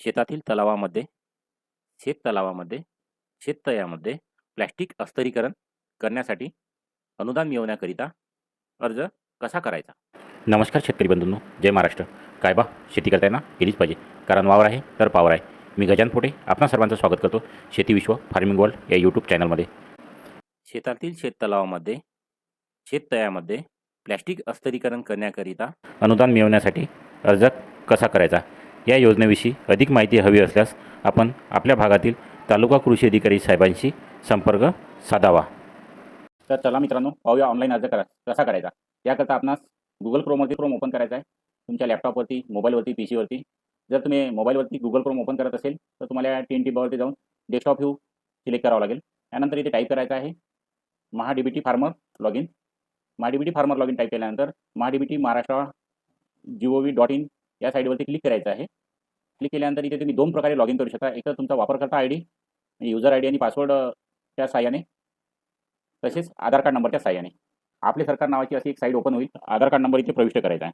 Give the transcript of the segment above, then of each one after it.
शेतातील तलावामध्ये शेततलावामध्ये शेततळ्यामध्ये प्लॅस्टिक अस्तरीकरण करण्यासाठी अनुदान मिळवण्याकरिता अर्ज कसा करायचा? नमस्कार शेतकरी बंधूंनो जय महाराष्ट्र. काय बा शेती करताना केलीच पाहिजे. कारण वावर आहे तर पावर आहे. मी गजान पोटे आपणा सर्वांचं स्वागत करतो. शेती विश्व फार्मिंग वर्ल्ड या यूट्यूब चॅनलमध्ये. शेतातील शेततलावामध्ये शेततळ्यामध्ये प्लॅस्टिक अस्तरीकरण करण्याकरिता अनुदान मिळवण्यासाठी अर्ज कसा करायचा? या योजनेविषयी अधिक माहिती हवी असल्यास आपण आपल्या भागातील तालुका कृषी अधिकारी साहेबांशी संपर्क साधावा. तर चला मित्रांनो पाहूया ऑनलाईन अर्ज करा कसा करायचा? याकरता आपणास गुगल क्रोमवरती क्रोम ओपन करायचा आहे. तुमच्या लॅपटॉपवरती मोबाईलवरती पी सीवरती जर तुम्ही मोबाईलवरती गुगल क्रोम ओपन करत असेल तर तुम्हाला टी एन टीबावरती जाऊन डेस्कटॉप व्ह्यू सिलेक्ट करावं लागेल. त्यानंतर इथे टाईप करायचं आहे MahaDBT T farmer log in Maha farmer log in type केल्यानंतर Maha D B T Maharashtra G O V dot in या साईडवरती क्लिक करायचं आहे. क्लिक केल्यानंतर इथे तुम्ही दोन प्रकारे लॉग इन करू शकता. एक तर तुमचा वापरकर्ता I D user I D आणि पासवर्डच्या साह्याने. तसेच आधार कार्ड नंबरच्या साह्याने. आपले सरकार नावाची अशी एक साईड ओपन होईल. आधार कार्ड नंबर इथे प्रविष्ट करायचा आहे.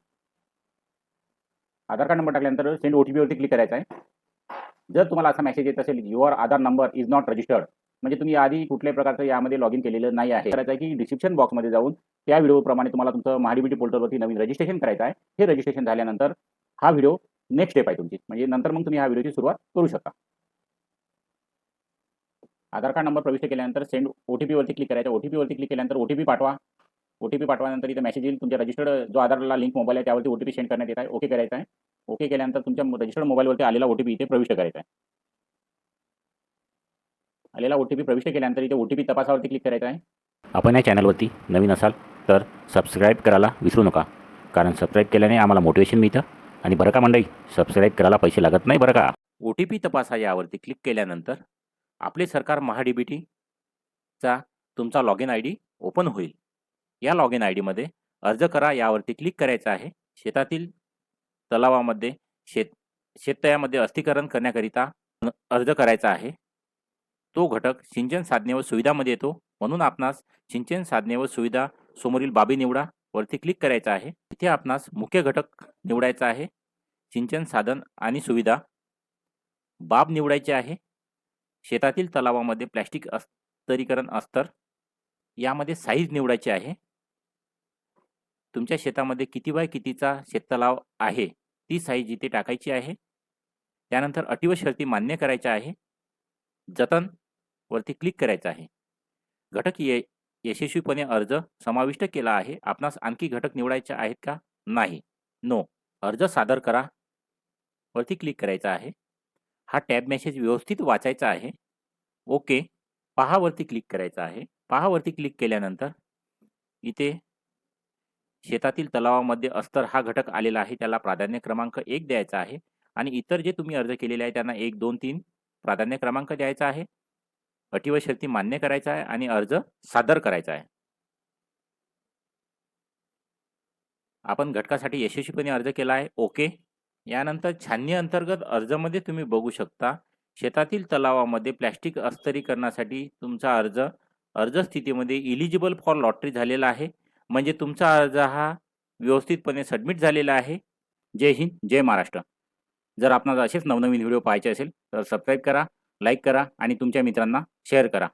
आधार कार्ड नंबर टाकल्यानंतर सेंड ओ टी पीवरती क्लिक करायचं आहे. जर तुम्हाला असा मेसेज येत असेल your Aadhaar number is not registered म्हणजे तुम्ही आधी कुठल्याही प्रकारचं यामध्ये लॉग इन केलेलं नाही आहे. करायचं आहे की डिस्क्रिप्शन बॉक्समध्ये जाऊन त्या व्हिडिओप्रमाणे तुम्हाला तुमचं महाडीबीटी पोर्टलवरती नवीन रजिस्ट्रेशन करायचं आहे. हे रजिस्ट्रेशन झाल्यानंतर हा व्हिडिओ नेक्स्ट स्टेप आहे तुमची. म्हणजे नंतर मग तुम्ही ह्या व्हिडिओची सुरुवात करू शकता. आधार कार्ड नंबर प्रविष्ट केल्यानंतर सेंड ओ टी पीवरती क्लिक करायचं. ओ टी पीवरती क्लिक केल्यानंतर ओ टी पी पाठवा. ओ टी पी पाठवानंतर इथे मेसेज येईल. तुमच्या रजिस्टर्ड जो आधारला लिंक मोबाईल आहे त्यावरती ओ टी पी सेंड करण्यात येत आहे. ओके करायचं आहे. ओके केल्यानंतर तुमच्या रजिस्टर्ड मोबाईलवरती आलेला ओ टी पी इथे प्रविष्ट करायचा आहे. आलेला ओ टी पी प्रविष्ट केल्यानंतर इथे ओ टी पी तपासावरती क्लिक करायचं आहे. आपण या चॅनलवरती नवीन असाल तर सबस्क्राईब करायला विसरू नका. कारण सबस्क्राईब केल्याने आम्हाला मोटिवेशन मिळतं. आणि बरं का मंडळी सबस्क्राईब करायला पैसे लागत नाही बरं का? ओ टी पी तपासा यावरती क्लिक केल्यानंतर आपले सरकार महाडीबीटीचा तुमचा log in I D open होईल. या लॉग इन आय डीमध्ये अर्ज करा यावरती क्लिक करायचं आहे. शेतातील तलावामध्ये शेत शेततळ्यामध्ये अस्थिकरण करण्याकरिता अर्ज करायचा आहे. तो घटक सिंचन साधने व सुविधामध्ये येतो. म्हणून आपणास सिंचन साधने व सुविधा समोरील बाबी निवडा. वरती क्लिक करायचं आहे. इथे आपणास मुख्य घटक निवडायचा आहे. सिंचन साधन आणि सुविधा. बाब निवडायची आहे. शेतातील तलावामध्ये प्लॅस्टिक अस्तरीकरण अस्तर. यामध्ये साईज निवडायची आहे. तुमच्या शेतामध्ये किती बाय कितीचा शेततलाव आहे? ती साईज इथे टाकायची आहे. त्यानंतर अटी व शर्ती मान्य करायच्या आहे. जतन वरती क्लिक करायचं आहे. घटक ये यशस्वीपणे अर्ज समाविष्ट केला आहे. आपणास आणखी घटक निवडायचे आहेत का? नाही. नो अर्ज सादर करा. वरती क्लिक करायचा आहे. हा टॅब मेसेज व्यवस्थित वाचायचा आहे. ओके. पहावरती क्लिक करायचा आहे. पहावरती क्लिक केल्यानंतर इथे शेतातील तलावामध्ये अस्तर हा घटक आलेला आहे. त्याला प्राधान्य क्रमांक एक द्यायचा आहे. आणि इतर जे तुम्ही अर्ज केलेले आहे त्यांना एक दोन तीन प्राधान्य क्रमांक द्यायचा आहे. अटी व शर्ती मान्य करायचा आहे आणि अर्ज सादर करायचा आहे. आपण घटकासाठी यशस्वीपणे अर्ज केला आहे. ओके. यानंतर छाननी अंतर्गत अर्जामध्ये तुम्ही बघू शकता शेतातील तलावामध्ये प्लॅस्टिक अस्तरीकरणासाठी तुमचा अर्ज अर्ज स्थितीमध्ये इलिजिबल फॉर लॉटरी झालेला आहे. म्हणजे तुमचा अर्ज हा व्यवस्थितपणे सबमिट झालेला आहे. जय हिंद जय महाराष्ट्र. जर आपणाला असेच नवनवीन व्हिडिओ पाहायचे असेल तर सबस्क्राईब करा. लाईक करा आणि तुमच्या मित्रांना शेअर करा.